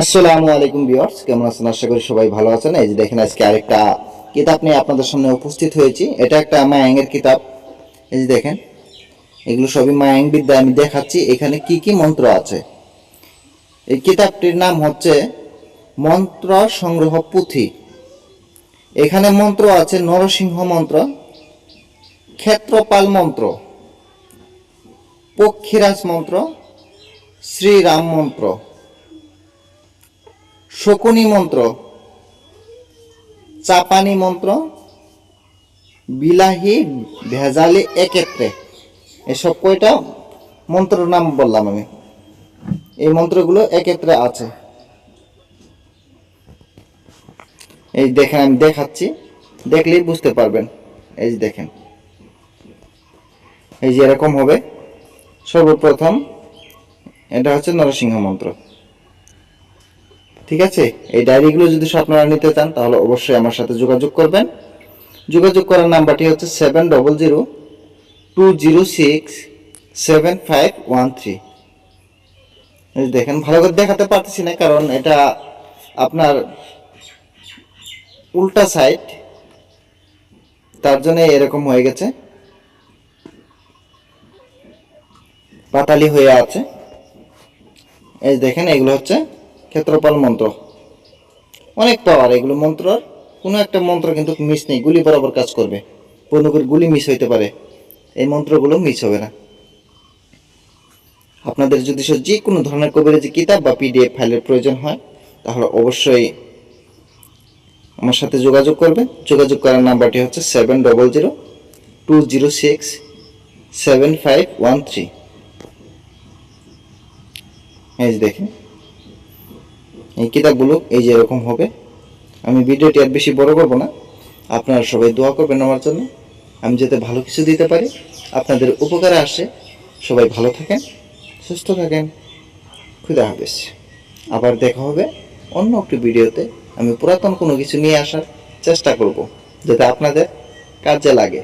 আসসালামু আলাইকুম ভিউয়ার্স, কেমন আছেন? আশা করি সবাই ভালো আছেন। এই যে দেখেন, আজকে আরেকটা কিতাব নিয়ে আপনাদের সামনে উপস্থিত হয়েছি। এটা একটা মায়াঙ্গের কিতাব। এই যে দেখেন, এগুলো সবই মায়াং বিদ্যা আমি দেখাচ্ছি। এখানে কি কি মন্ত্র আছে? এই কিতাবটির নাম হচ্ছে মন্ত্র সংগ্রহ পুঁথি। এখানে মন্ত্র আছে নরসিংহ মন্ত্র, ক্ষেত্রপাল মন্ত্র, পক্ষীরাজ মন্ত্র, শ্রীরাম মন্ত্র। শকুনি মন্ত্র, চাপানি মন্ত্র, বিলাহি, ভেজালি একেত্রে এসব কয়টা মন্ত্রের নাম বললাম আমি। এই মন্ত্রগুলো একত্রে আছে। এই দেখেন, আমি দেখাচ্ছি। দেখলেই বুঝতে পারবেন। এই দেখেন। এই যে এরকম হবে। সর্বপ্রথম, এটা হচ্ছে নরসিংহ মন্ত্র। ঠিক আছে? এই ডায়েরিগুলো যদি আপনারা নিতে চান, তাহলে অবশ্যই আমার সাথে যোগাযোগ করবেন। যোগাযোগ করার নাম্বারটি হচ্ছে seven double zero two zero six seven five one three. দেখেন, ভালো করে দেখাতে পারতেছি না, কারণ এটা আপনার উল্টা সাইড। তার জন্য এরকম হয়ে গেছে। পাতালি হয়ে আছে। এই দেখেন, এগুলো হচ্ছে ক্ষেত্রপাল মন্ত্র। অনেক পাওয়ার, এগুলো মন্ত্র, কোনো একটা মন্ত্র কিন্তু মিস নেই, গুলি বরাবর কাজ করবে। করে গুলি মিস হইতে পারে। এই মন্ত্রগুলো মিস হবে না। আপনাদের যদি যে কোনো ধরনের কবিরাজি কিতাব বা পিডিএফ ফাইলের প্রয়োজন হয়, তাহলে অবশ্যই আমার সাথে যোগাযোগ করবেন। যোগাযোগ করার নাম্বারটি হচ্ছে seven double zero two zero six seven five one three এই দেখেন। এই কিতাবগুলো এই যে এরকম হবে। আমি ভিডিওটি আর বেশি বড় করব না। আপনারা সবাই দোয়া করবেন আমার জন্য। আমি যাতে ভালো কিছু দিতে পারি। আপনাদের উপকারে আসে। সবাই ভালো থাকেন, সুস্থ থাকেন। খুদা হাফেজ। আবার দেখা হবে অন্য একটি ভিডিওতে। আমি পুরাতন কোনো কিছু নিয়ে আসার চেষ্টা করব, যাতে আপনাদের কাজে লাগে।